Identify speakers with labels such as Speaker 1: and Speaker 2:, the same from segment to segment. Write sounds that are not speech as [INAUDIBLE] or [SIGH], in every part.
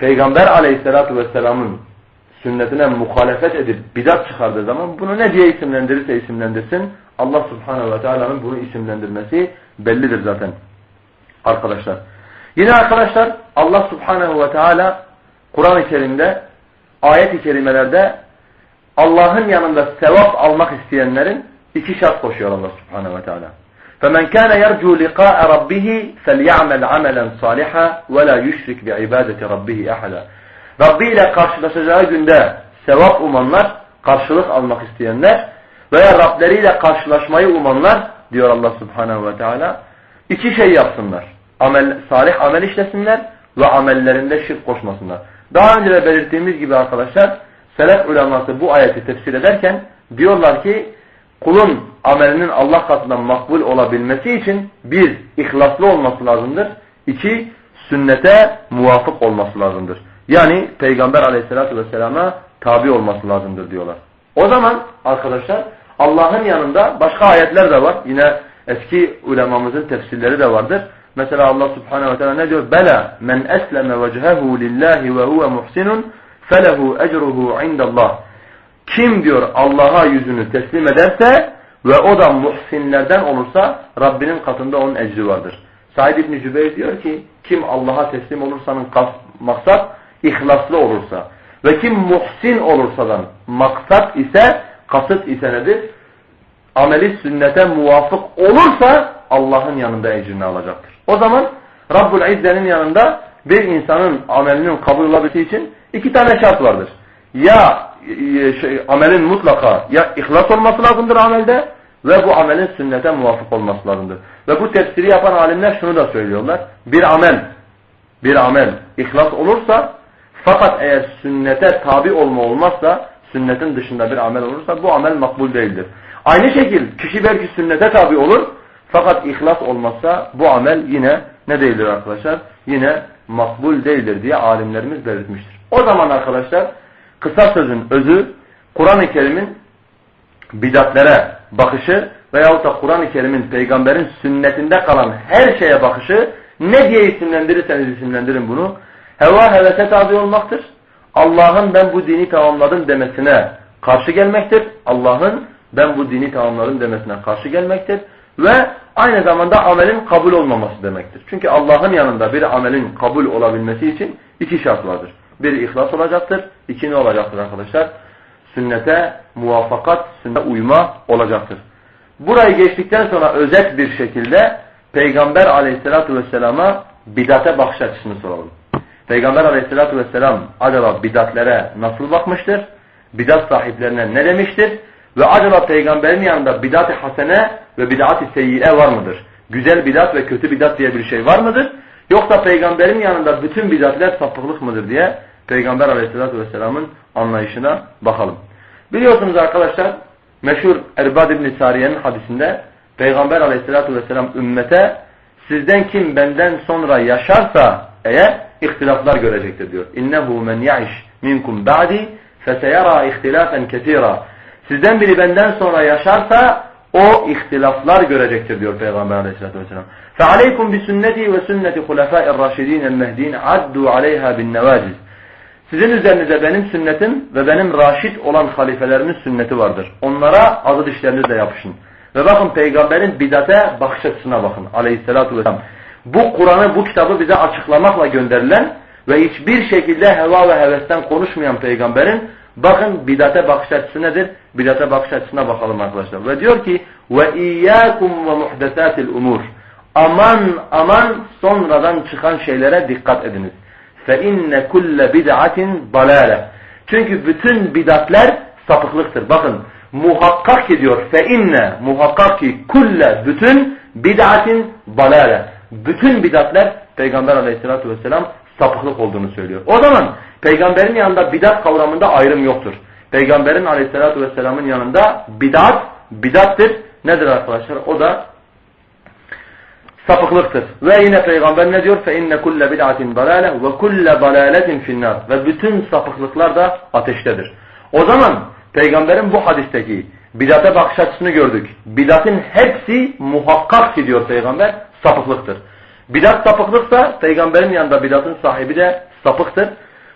Speaker 1: Peygamber aleyhissalatu vesselamın sünnetine muhalefet edip bidat çıkardığı zaman bunu ne diye isimlendirirse isimlendirsin Allah subhanehu ve teala'nın bunu isimlendirmesi bellidir zaten arkadaşlar. Yine arkadaşlar Allah subhanehu ve teala Kur'an-ı Kerim'de ayet-i kerimelerde Allah'ın yanında sevap almak isteyenlerin iki şart koşuyor Allah subhanehu ve teala. فَمَنْ كَانَ يَرْجُوا لِقَاءَ رَبِّهِ فَلْيَعْمَلْ عَمَلًا صَالِحًا وَلَا يُشْرِكْ بِعِبَادَةِ رَبِّهِ أَحَدًا Rabbi ile karşılaşacağı günde sevap umanlar, karşılık almak isteyenler veya Rableriyle karşılaşmayı umanlar diyor Allah subhanehu ve teala iki şey yapsınlar. Amel, salih amel işlesinler ve amellerinde şirk koşmasınlar. Daha önce de belirttiğimiz gibi arkadaşlar selef uleması bu ayeti tefsir ederken diyorlar ki kulun amelinin Allah katından makbul olabilmesi için bir, ihlaslı olması lazımdır. İki, sünnete muvafık olması lazımdır. Yani Peygamber aleyhissalatü vesselama tabi olması lazımdır diyorlar. O zaman arkadaşlar Allah'ın yanında başka ayetler de var. Yine eski ulemamızın tefsirleri de vardır. Mesela Allah subhanehu ve teala ne diyor? Bela men esleme vecehehu lillahi ve huve muhsinun felehu ecruhu indallah. Kim diyor Allah'a yüzünü teslim ederse ve o da muhsinlerden olursa Rabbinin katında onun ecri vardır. Said İbni Cübeyr diyor ki kim Allah'a teslim olursanın maksat ihlaslı olursa ve kim muhsin olursadan maksat ise kasıt ise nedir? Ameli sünnete muvafık olursa Allah'ın yanında ecrini alacaktır. O zaman Rabbul İzze'nin yanında bir insanın amelinin kabul olabilmesi için iki tane şart vardır. Ya şey, amelin mutlaka ya ihlas olması lazımdır amelde ve bu amelin sünnete muvafık olması lazımdır. Ve bu tefsiri yapan alimler şunu da söylüyorlar. Bir amel, bir amel ihlas olursa fakat eğer sünnete tabi olma olmazsa, sünnetin dışında bir amel olursa bu amel makbul değildir. Aynı şekil kişi belki sünnete tabi olur fakat ihlas olmazsa bu amel yine ne değildir arkadaşlar? Yine makbul değildir diye alimlerimiz belirtmiştir. O zaman arkadaşlar kısa sözün özü Kur'an-ı Kerim'in bidatlere bakışı veyahut da Kur'an-ı Kerim'in peygamberin sünnetinde kalan her şeye bakışı ne diye isimlendirirseniz isimlendirin bunu. Heva hevese tabi olmaktır. Allah'ın ben bu dini tamamladım demesine karşı gelmektir. Allah'ın ben bu dini tamamladım demesine karşı gelmektir. Ve aynı zamanda amelin kabul olmaması demektir. Çünkü Allah'ın yanında bir amelin kabul olabilmesi için iki şart vardır. Bir ihlas olacaktır. İki ne olacaktır arkadaşlar? Sünnete muvafakat, sünnete uyma olacaktır. Burayı geçtikten sonra özet bir şekilde Peygamber aleyhissalatu vesselama bidate bakış açısını soralım. Peygamber aleyhissalatu vesselam acaba bidatlere nasıl bakmıştır? Bidat sahiplerine ne demiştir? Ve acaba peygamberin yanında bidat-ı hasene ve bidat-ı seyyiye var mıdır? Güzel bidat ve kötü bidat diye bir şey var mıdır? Yoksa peygamberin yanında bütün bidatler sapıklık mıdır diye peygamber aleyhissalatu vesselamın anlayışına bakalım. Biliyorsunuz arkadaşlar meşhur Erbad İbn Sariye'nin hadisinde peygamber aleyhissalatu vesselam ümmete sizden kim benden sonra yaşarsa eğer ihtilaflar görecektir diyor. İnnehu men ya'iş minkum ba'di feseyara ihtilafen ketira. Sizden biri benden sonra yaşarsa o ihtilaflar görecektir diyor Peygamber aleyhissalatü vesselam. فَعَلَيْكُمْ بِسُنَّتِي وَسُنَّةِ خُلَفَاءِ الرَّاشِد۪ينَ الْمَهْد۪ينَ عَدُّوا عَلَيْهَا بِالنَّوَاجِزِ sizin üzerinize benim sünnetim ve benim raşit olan halifelerimin sünneti vardır. Onlara azı dişlerinizle yapışın. Ve bakın peygamberin bidate bakış açısına bakın aleyhissalatu vesselam. Bu Kur'an'ı bu kitabı bize açıklamakla gönderilen ve hiçbir şekilde heva ve hevesten konuşmayan peygamberin bakın bidate bakış açısı nedir? Bidate bakış açısına bakalım arkadaşlar. Ve diyor ki ve iyyakum ve muhdesatil umur. Aman aman sonradan çıkan şeylere dikkat ediniz. İnne kulle bid'atin dalale. Çünkü bütün bidatler sapıklıktır. Bakın muhakkak ki diyor inne muhakkak ki kulle bütün bid'atin dalale. Bütün bidatler Peygamber aleyhissalatü vesselam sapıklık olduğunu söylüyor. O zaman peygamberin yanında bidat kavramında ayrım yoktur. Peygamberin aleyhissalatü vesselamın yanında bidat, bidattır. Nedir arkadaşlar? O da sapıklıktır. Ve yine peygamber ne diyor? فَاِنَّ كُلَّ بِدْعَةٍ ضَلَالَةٍ وَكُلَّ ضَلَالَةٍ فِي النَّارِ Ve bütün sapıklıklar da ateştedir. O zaman peygamberin bu hadisteki bidate bakış açısını gördük. Bidatın hepsi muhakkak ki diyor peygamber sapıklıktır. Bidat sapıklıksa peygamberin yanında bidatın sahibi de sapıktır.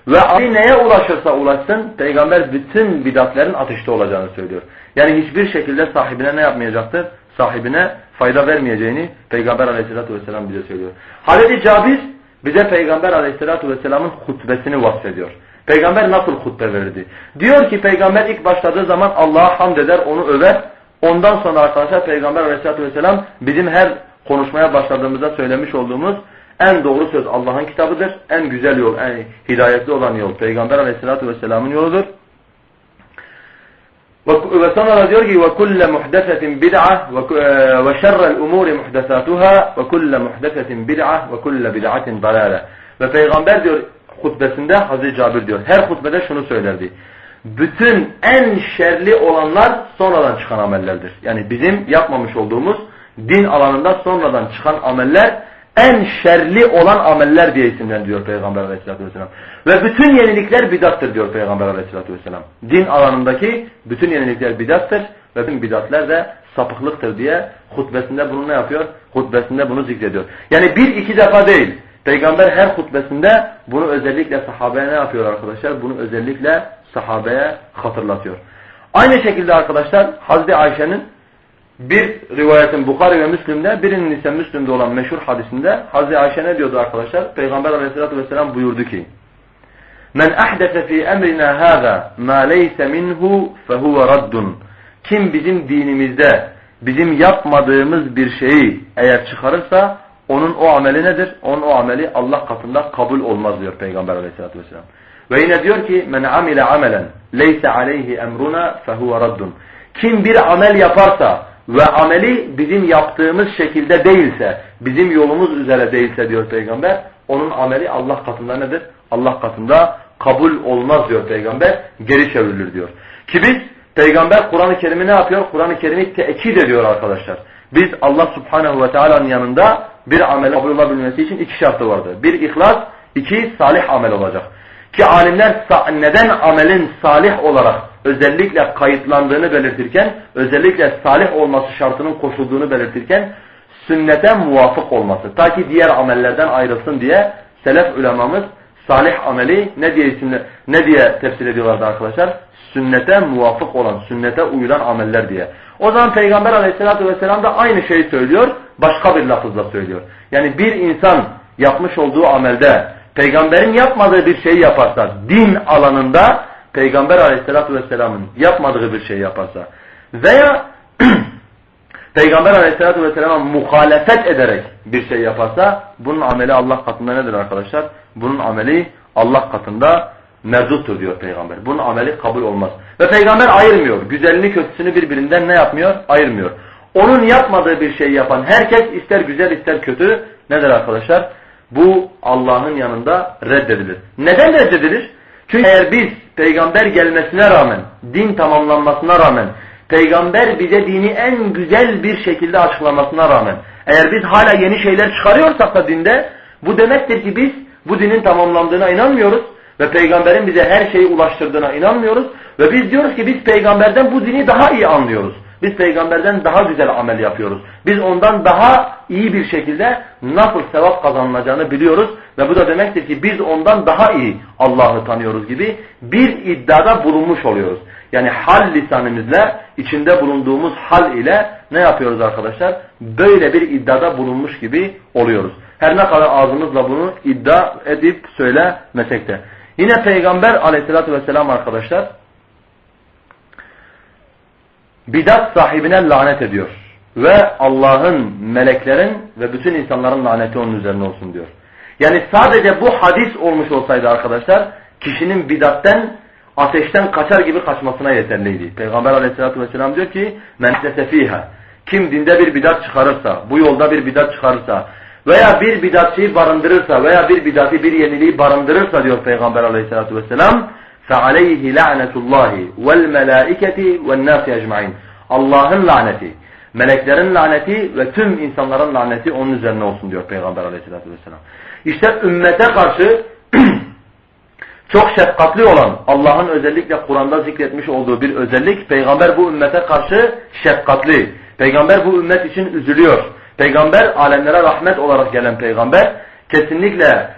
Speaker 1: Ve Ali neye ulaşırsa ulaşsın peygamber bütün bidatlerin ateşte olacağını söylüyor. Yani hiçbir şekilde sahibine ne yapmayacaktır? Sahibine fayda vermeyeceğini peygamber aleyhissalatü vesselam bize söylüyor. Hazreti Cabir bize peygamber aleyhissalatü vesselamın hutbesini vasfediyor. Peygamber nasıl hutbe verirdi? Diyor ki peygamber ilk başladığı zaman Allah'a hamd eder, onu över. Ondan sonra arkadaşlar peygamber aleyhissalatü vesselam bizim her konuşmaya başladığımızda söylemiş olduğumuz en doğru söz Allah'ın kitabıdır. En güzel yol, en hidayetli olan yol Peygamber aleyhissalatü vesselamın yoludur. Ve sonra diyor ki وَكُلَّ مُحْدَثَةٍ بِدْعَةٍ وَشَرَّ الْاُمُورِ مُحْدَثَاتُهَا وَكُلَّ مُحْدَثَةٍ بِدْعَةٍ وَكُلَّ بِدْعَةٍ ضَلَالَةٍ Ve Peygamber diyor hutbesinde Hazreti Cabir diyor her hutbede şunu söylerdi. Bütün en şerli olanlar sonradan çıkan amellerdir. Yani bizim yapmamış olduğumuz din alanında sonradan çıkan ameller en şerli olan ameller diye isimlendiriyor Peygamber aleyhissalatü vesselam. Ve bütün yenilikler bidattır diyor Peygamber aleyhissalatü vesselam. Din alanındaki bütün yenilikler bidattır ve bütün bidatler de sapıklıktır diye hutbesinde bunu ne yapıyor? Hutbesinde bunu zikrediyor. Yani bir iki defa değil. Peygamber her hutbesinde bunu özellikle sahabeye ne yapıyor arkadaşlar? Bunu özellikle sahabeye hatırlatıyor. Aynı şekilde arkadaşlar Hazreti Ayşe'nin bir rivayetin Bukhari ve Müslim'de birinin ise Müslim'de olan meşhur hadisinde Hazreti Ayşe ne diyordu arkadaşlar? Peygamber aleyhissalatü vesselam buyurdu ki Men ahdese fi emrina hâzâ mâ leyse minhu fehuve raddun Kim bizim dinimizde bizim yapmadığımız bir şeyi eğer çıkarırsa onun o ameli nedir? Onun o ameli Allah katında kabul olmaz diyor Peygamber aleyhissalatü vesselam. Ve yine diyor ki men amile amelen leyse aleyhi emruna fehuve raddun Kim bir amel yaparsa ve ameli bizim yaptığımız şekilde değilse, bizim yolumuz üzere değilse diyor Peygamber, onun ameli Allah katında nedir? Allah katında kabul olmaz diyor Peygamber, geri çevrilir diyor. Ki biz Peygamber Kur'an-ı Kerim'i ne yapıyor? Kur'an-ı Kerim'i tekit ediyor arkadaşlar. Biz Allah Subhanahu ve Teala'nın yanında bir amel kabul olabilmesi için iki şartı vardı. Bir ihlas, iki salih amel olacak. Ki alimler neden amelin salih olarak özellikle kayıtlandığını belirtirken, özellikle salih olması şartının koşulduğunu belirtirken, sünnete muvafık olması. Ta ki diğer amellerden ayrılsın diye selef ulemamız salih ameli ne diye isimle, ne diye tefsir ediyorlardı arkadaşlar? Sünnete muvafık olan, sünnete uyulan ameller diye. O zaman Peygamber aleyhissalatü vesselam da aynı şeyi söylüyor, başka bir lafızla söylüyor. Yani bir insan yapmış olduğu amelde peygamberin yapmadığı bir şeyi yaparsa din alanında peygamber aleyhissalatü vesselamın yapmadığı bir şey yaparsa veya [CLEARS THROAT] peygamber aleyhissalatü vesselama muhalefet ederek bir şey yaparsa bunun ameli Allah katında nedir arkadaşlar? Bunun ameli Allah katında merduttur diyor peygamber. Bunun ameli kabul olmaz. Ve peygamber ayırmıyor. Güzelini kötüsünü birbirinden ne yapmıyor? Ayırmıyor. Onun yapmadığı bir şey yapan herkes ister güzel ister kötü nedir arkadaşlar? Bu Allah'ın yanında reddedilir. Neden reddedilir? Çünkü eğer biz peygamber gelmesine rağmen, din tamamlanmasına rağmen, peygamber bize dini en güzel bir şekilde açıklamasına rağmen, eğer biz hala yeni şeyler çıkarıyorsak da dinde, bu demektir ki biz bu dinin tamamlandığına inanmıyoruz ve peygamberin bize her şeyi ulaştırdığına inanmıyoruz ve biz diyoruz ki biz peygamberden bu dini daha iyi anlıyoruz. Biz peygamberden daha güzel amel yapıyoruz. Biz ondan daha iyi bir şekilde nasıl sevap kazanılacağını biliyoruz. Ve bu da demektir ki biz ondan daha iyi Allah'ı tanıyoruz gibi bir iddiada bulunmuş oluyoruz. Yani hal lisanımızla içinde bulunduğumuz hal ile ne yapıyoruz arkadaşlar? Böyle bir iddiada bulunmuş gibi oluyoruz. Her ne kadar ağzımızla bunu iddia edip söylemesek de. Yine Peygamber aleyhissalatü vesselam arkadaşlar bidat sahibine lanet ediyor. Ve Allah'ın, meleklerin ve bütün insanların laneti onun üzerine olsun diyor. Yani sadece bu hadis olmuş olsaydı arkadaşlar kişinin bidatten ateşten kaçar gibi kaçmasına yeterliydi. Peygamber aleyhissalatü vesselam diyor ki men fiha. Kim dinde bir bidat çıkarırsa, bu yolda bir bidat çıkarırsa veya bir bidatçıyı barındırırsa veya bir bidatı bir yeniliği barındırırsa diyor Peygamber aleyhissalatü vesselam فَعَلَيْهِ لَعْنَةُ اللّٰهِ وَالْمَلَائِكَةِ وَالنَّاسِ اَجْمَعِينَ Allah'ın laneti, meleklerin laneti ve tüm insanların laneti onun üzerine olsun diyor Peygamber aleyhissalatü vesselam. İşte ümmete karşı [CLEARS THROAT] çok şefkatli olan Allah'ın özellikle Kur'an'da zikretmiş olduğu bir özellik Peygamber bu ümmete karşı şefkatli. Peygamber bu ümmet için üzülüyor. Peygamber alemlere rahmet olarak gelen peygamber kesinlikle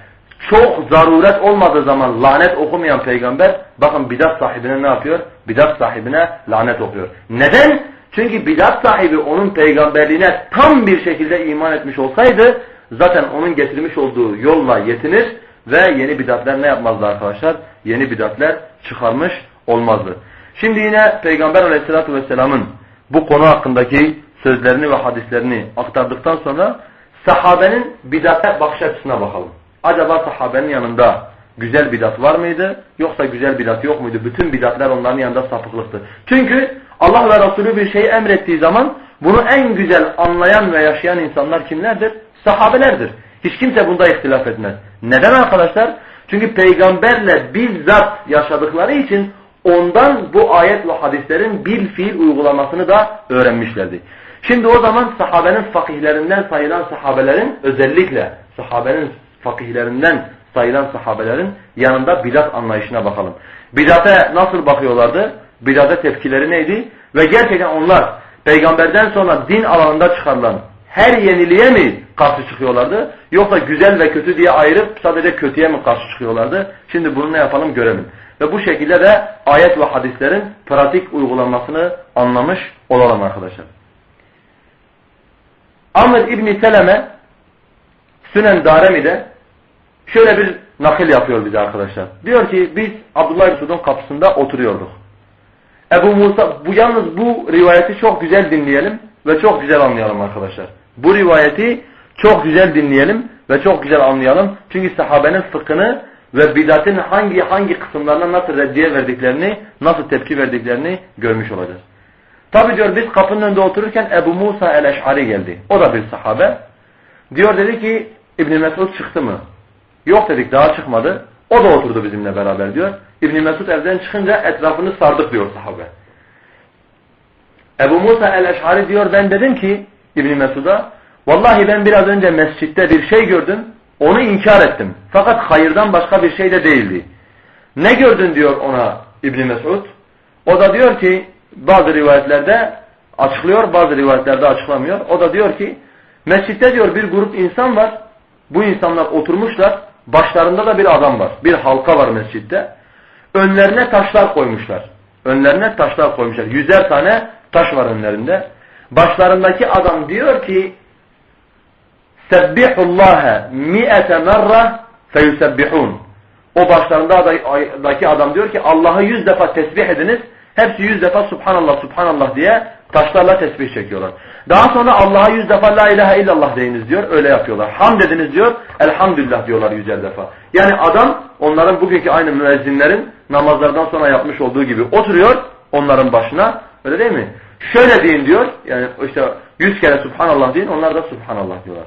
Speaker 1: çok zaruret olmadığı zaman lanet okumayan peygamber bakın bidat sahibine ne yapıyor? Bidat sahibine lanet okuyor. Neden? Çünkü bidat sahibi onun peygamberliğine tam bir şekilde iman etmiş olsaydı zaten onun getirmiş olduğu yolla yetinir ve yeni bidatler ne yapmazdı arkadaşlar? Yeni bidatler çıkarmış olmazdı. Şimdi yine Peygamber aleyhissalatü vesselamın bu konu hakkındaki sözlerini ve hadislerini aktardıktan sonra sahabenin bidate bakış açısına bakalım. Acaba sahabenin yanında güzel bidat var mıydı yoksa güzel bidat yok muydu? Bütün bidatler onların yanında sapıklıktı. Çünkü Allah ve Resulü bir şeyi emrettiği zaman bunu en güzel anlayan ve yaşayan insanlar kimlerdir? Sahabelerdir. Hiç kimse bunda ihtilaf etmez. Neden arkadaşlar? Çünkü peygamberle bizzat yaşadıkları için ondan bu ayet ve hadislerin bil fiil uygulamasını da öğrenmişlerdi. Şimdi o zaman sahabenin fakihlerinden sayılan sahabelerin özellikle sahabenin fakihlerinden sayılan sahabelerin yanında bidat anlayışına bakalım. Bidate nasıl bakıyorlardı? Bidate tepkileri neydi? Ve gerçekten onlar peygamberden sonra din alanında çıkarılan her yeniliğe mi karşı çıkıyorlardı? Yoksa güzel ve kötü diye ayırıp sadece kötüye mi karşı çıkıyorlardı? Şimdi bunu ne yapalım görelim. Ve bu şekilde de ayet ve hadislerin pratik uygulanmasını anlamış olalım arkadaşlar. Amr İbni Seleme Sünen Daremi'de şöyle bir nakil yapıyor bize arkadaşlar. Diyor ki biz Abdullah Mesud'un kapısında oturuyorduk. Ebu Musa, bu yalnız bu rivayeti çok güzel dinleyelim ve çok güzel anlayalım arkadaşlar. Bu rivayeti çok güzel dinleyelim ve çok güzel anlayalım. Çünkü sahabenin fıkhını ve bidatın hangi hangi kısımlarına nasıl reddiye verdiklerini, nasıl tepki verdiklerini görmüş olacağız. Tabi diyor biz kapının önünde otururken Ebu Musa el-Eş'ari geldi. O da bir sahabe. Diyor dedi ki İbn Mesud çıktı mı? Yok dedik daha çıkmadı. O da oturdu bizimle beraber diyor. İbn Mesud evden çıkınca etrafını sardık diyor sahabe. Ebu Musa el-Eş'ari diyor ben dedim ki İbn Mesud'a vallahi ben biraz önce mescitte bir şey gördüm. Onu inkar ettim. Fakat hayırdan başka bir şey de değildi. Ne gördün diyor ona İbn Mesud. O da diyor ki bazı rivayetlerde açıklıyor, bazı rivayetlerde açıklamıyor. O da diyor ki mescitte diyor bir grup insan var. Bu insanlar oturmuşlar. Başlarında da bir adam var. Bir halka var mescitte. Önlerine taşlar koymuşlar. Önlerine taşlar koymuşlar. Yüzer tane taş var önlerinde. Başlarındaki adam diyor ki Sebbihullaha mi'ete merre feyusebbihun. O başlarındaki adam diyor ki Allah'ı yüz defa tesbih ediniz. Hepsi yüz defa Subhanallah Subhanallah diye taşlarla tesbih çekiyorlar. Daha sonra Allah'a yüz defa La ilahe illallah deyiniz diyor. Öyle yapıyorlar. Ham dediniz diyor. Elhamdülillah diyorlar yüzer defa. Yani adam onların bugünkü aynı müezzinlerin namazlardan sonra yapmış olduğu gibi oturuyor onların başına. Öyle değil mi? Şöyle deyin diyor. Yani işte yüz kere Subhanallah deyin. Onlar da Subhanallah diyorlar.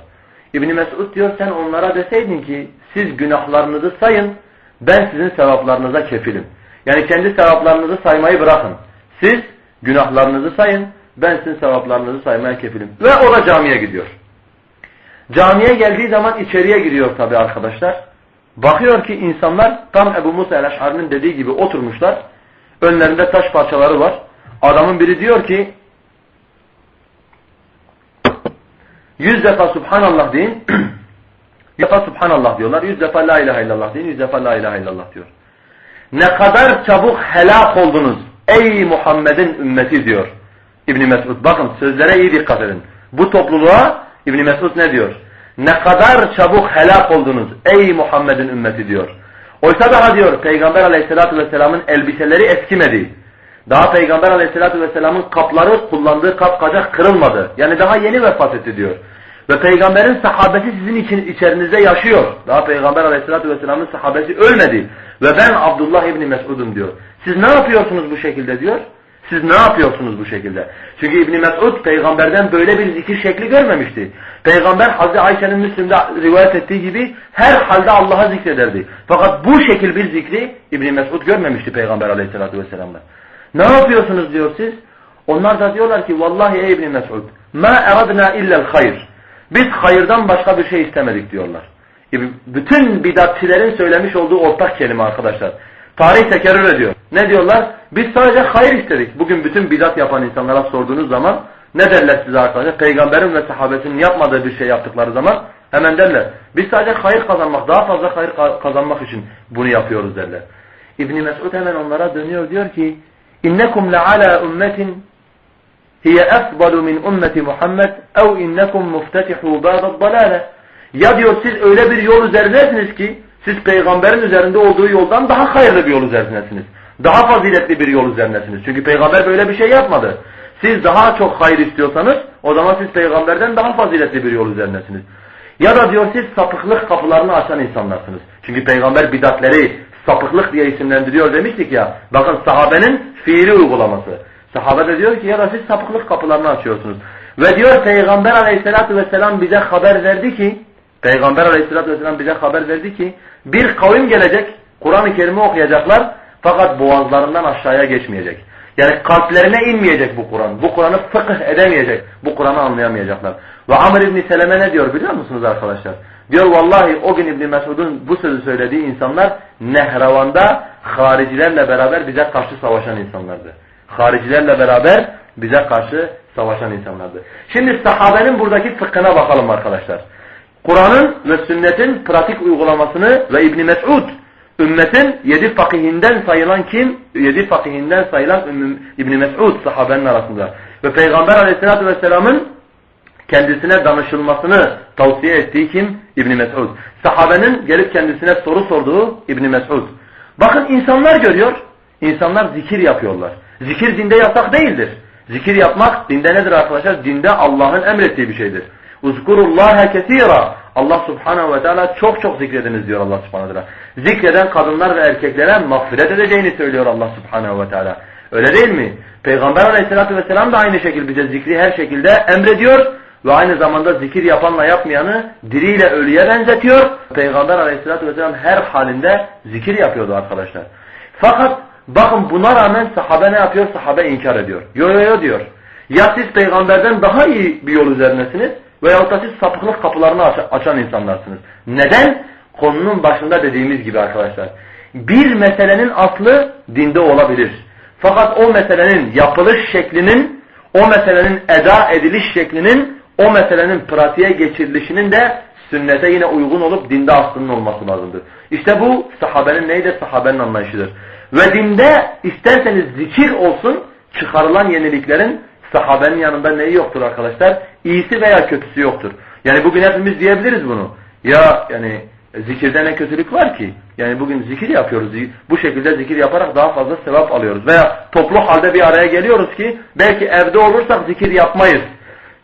Speaker 1: İbn Mesud diyor sen onlara deseydin ki siz günahlarınızı sayın ben sizin sevaplarınıza kefilim. Yani kendi sevaplarınızı saymayı bırakın. Siz günahlarınızı sayın ben sizin sevaplarınızı saymaya kefilim. Ve o da camiye gidiyor. Camiye geldiği zaman içeriye giriyor tabi arkadaşlar. Bakıyor ki insanlar tam Ebu Musa el-Eşhari'nin dediği gibi oturmuşlar. Önlerinde taş parçaları var. Adamın biri diyor ki yüz defa Subhanallah deyin. [CLEARS THROAT] yüz defa Subhanallah diyorlar. Yüz defa La ilahe illallah deyin. Yüz defa La ilahe illallah diyor. Ne kadar çabuk helak oldunuz ey Muhammed'in ümmeti diyor. İbn Mesud. Bakın sözlere iyi dikkat edin. Bu topluluğa İbn Mesud ne diyor? Ne kadar çabuk helak oldunuz ey Muhammed'in ümmeti diyor. Oysa daha diyor Peygamber aleyhissalatü vesselamın elbiseleri eskimedi. Daha Peygamber aleyhissalatü vesselamın kapları kullandığı kap kacak kırılmadı. Yani daha yeni vefat etti diyor. Ve Peygamberin sahabesi sizin için içerinizde yaşıyor. Daha Peygamber aleyhissalatü vesselamın sahabesi ölmedi. Ve ben Abdullah İbni Mesud'um diyor. Siz ne yapıyorsunuz bu şekilde diyor. Siz ne yapıyorsunuz bu şekilde? Çünkü İbn Mesud peygamberden böyle bir zikir şekli görmemişti. Peygamber Hazreti Ayşe'nin Müslim'de rivayet ettiği gibi her halde Allah'a zikrederdi. Fakat bu şekil bir zikri İbn Mesud görmemişti peygamber aleyhissalatü vesselam'da. Ne yapıyorsunuz diyor siz? Onlar da diyorlar ki vallahi ey İbn Mesud ma eradna illa'l hayr. Biz hayırdan başka bir şey istemedik diyorlar. Bütün bidatçilerin söylemiş olduğu ortak kelime arkadaşlar. Tarih tekerrür ediyor. Ne diyorlar? Biz sadece hayır istedik. Bugün bütün bidat yapan insanlara sorduğunuz zaman ne derler size arkadaşlar? Peygamberin ve sahabesinin yapmadığı bir şey yaptıkları zaman Hemen derler. Biz sadece hayır kazanmak, daha fazla hayır kazanmak için bunu yapıyoruz derler. İbn Mesud hemen onlara dönüyor diyor ki: "İnnekum le'ala ummetin hiye efdalu min ummeti Muhammed ev innekum muftetihu ba'd dalale." Ya diyor siz öyle bir yol üzerindesiniz ki siz peygamberin üzerinde olduğu yoldan daha hayırlı bir yol üzerindesiniz. Daha faziletli bir yol üzerindesiniz. Çünkü peygamber böyle bir şey yapmadı. Siz daha çok hayır istiyorsanız o zaman siz peygamberden daha faziletli bir yol üzerindesiniz. Ya da diyor siz sapıklık kapılarını açan insanlarsınız. Çünkü peygamber bidatleri sapıklık diye isimlendiriyor demiştik ya. Bakın sahabenin fiili uygulaması. Sahabe de diyor ki ya da siz sapıklık kapılarını açıyorsunuz. Ve diyor peygamber aleyhissalatü vesselam bize haber verdi ki Peygamber aleyhissalatü vesselam bize haber verdi ki bir kavim gelecek Kur'an-ı Kerim'i okuyacaklar fakat boğazlarından aşağıya geçmeyecek. Yani kalplerine inmeyecek bu Kur'an. Bu Kur'an'ı fıkıh edemeyecek. Bu Kur'an'ı anlayamayacaklar. Ve Amr İbni Seleme ne diyor biliyor musunuz arkadaşlar? Diyor vallahi o gün İbni Mesud'un bu sözü söylediği insanlar Nehravan'da haricilerle beraber bize karşı savaşan insanlardı. Haricilerle beraber bize karşı savaşan insanlardı. Şimdi sahabenin buradaki fıkhına bakalım arkadaşlar. Kur'an'ın ve sünnetin pratik uygulamasını ve İbni Mesud ümmetin yedi fakihinden sayılan kim? Yedi fakihinden sayılan İbni Mesud sahabenin arasında. Ve Peygamber aleyhissalatü vesselamın kendisine danışılmasını tavsiye ettiği kim? İbni Mesud. Sahabenin gelip kendisine soru sorduğu İbni Mesud. Bakın insanlar görüyor. İnsanlar zikir yapıyorlar. Zikir dinde yasak değildir. Zikir yapmak dinde nedir arkadaşlar? Dinde Allah'ın emrettiği bir şeydir. Uzkurullaha kesira. Allah subhanehu ve teala çok çok zikrediniz diyor Allah subhanehu ve teala. Zikreden kadınlar ve erkeklere mağfiret edeceğini söylüyor Allah subhanehu ve teala. Öyle değil mi? Peygamber aleyhissalatü vesselam da aynı şekilde bize zikri her şekilde emrediyor ve aynı zamanda zikir yapanla yapmayanı diriyle ölüye benzetiyor. Peygamber aleyhissalatü vesselam her halinde zikir yapıyordu arkadaşlar. Fakat bakın buna rağmen sahabe ne yapıyor? Sahabe inkar ediyor. Yo yo yo diyor. Ya siz peygamberden daha iyi bir yol üzerinesiniz Veyahut da siz sapıklık kapılarını açan insanlarsınız. Neden? Konunun başında dediğimiz gibi arkadaşlar. Bir meselenin aslı dinde olabilir. Fakat o meselenin yapılış şeklinin, o meselenin eda ediliş şeklinin, o meselenin pratiğe geçirilişinin de sünnete yine uygun olup dinde aslının olması lazımdır. İşte bu sahabenin neydi? Sahabenin anlayışıdır. Ve dinde isterseniz zikir olsun, çıkarılan yeniliklerin sahabenin yanında neyi yoktur arkadaşlar? İyisi veya kötüsü yoktur. Yani bugün hepimiz diyebiliriz bunu. Ya yani zikirde ne kötülük var ki? Yani bugün zikir yapıyoruz. Bu şekilde zikir yaparak daha fazla sevap alıyoruz. Veya toplu halde bir araya geliyoruz ki belki evde olursak zikir yapmayız.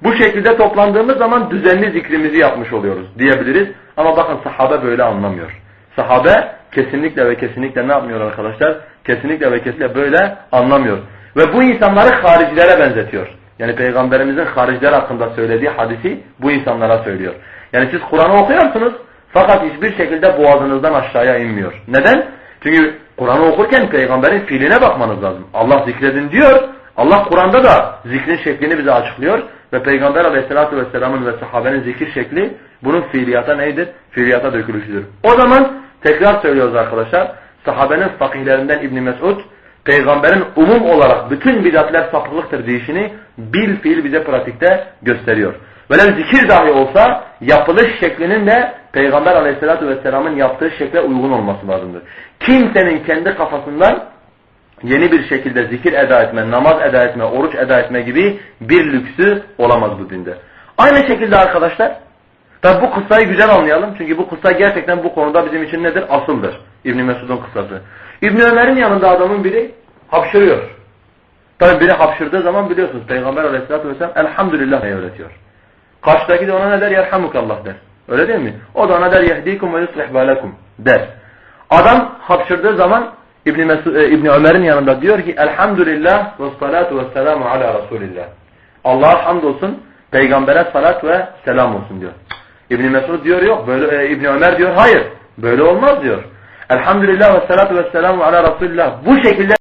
Speaker 1: Bu şekilde toplandığımız zaman düzenli zikrimizi yapmış oluyoruz diyebiliriz. Ama bakın sahabe böyle anlamıyor. Sahabe kesinlikle ve kesinlikle ne yapmıyor arkadaşlar? Kesinlikle ve kesinlikle böyle anlamıyor. Ve bu insanları haricilere benzetiyor. Yani Peygamberimizin hariciler hakkında söylediği hadisi bu insanlara söylüyor. Yani siz Kur'an'ı okuyorsunuz fakat hiçbir şekilde boğazınızdan aşağıya inmiyor. Neden? Çünkü Kur'an'ı okurken peygamberin fiiline bakmanız lazım. Allah zikredin diyor. Allah Kur'an'da da zikrin şeklini bize açıklıyor. Ve Peygamber aleyhissalatü vesselamın ve sahabenin zikir şekli bunun fiiliyata neydir? Fiiliyata dökülüşüdür. O zaman tekrar söylüyoruz arkadaşlar. Sahabenin fakihlerinden İbn Mesud peygamberin umum olarak bütün bidatler sapıklıktır deyişini bil fiil bize pratikte gösteriyor. Velev zikir dahi olsa yapılış şeklinin de peygamber aleyhissalatü vesselamın yaptığı şekle uygun olması lazımdır. Kimsenin kendi kafasından yeni bir şekilde zikir eda etme, namaz eda etme, oruç eda etme gibi bir lüksü olamaz bu dinde. Aynı şekilde arkadaşlar Tabi bu kıssayı güzel anlayalım. Çünkü bu kıssa gerçekten bu konuda bizim için nedir? Asıldır. İbn Mesud'un kıssası. İbn Ömer'in yanında adamın biri hapşırıyor. Tabi biri hapşırdığı zaman biliyorsunuz Peygamber aleyhissalatü vesselam elhamdülillah öğretiyor. Karşıdaki de ona ne der? Yerhamukallah der. Öyle değil mi? O da ona der yehdikum ve yuslih balakum der. Adam hapşırdığı zaman İbn, e, İbn Ömer'in yanında diyor ki elhamdülillah ve salatu ve selamu ala Resulillah. Allah'a hamdolsun peygambere salat ve selam olsun diyor. İbn Mesud diyor yok böyle e, İbn Ömer diyor hayır böyle olmaz diyor. Elhamdülillah ve salatu ve selamu ala Resulillah bu şekilde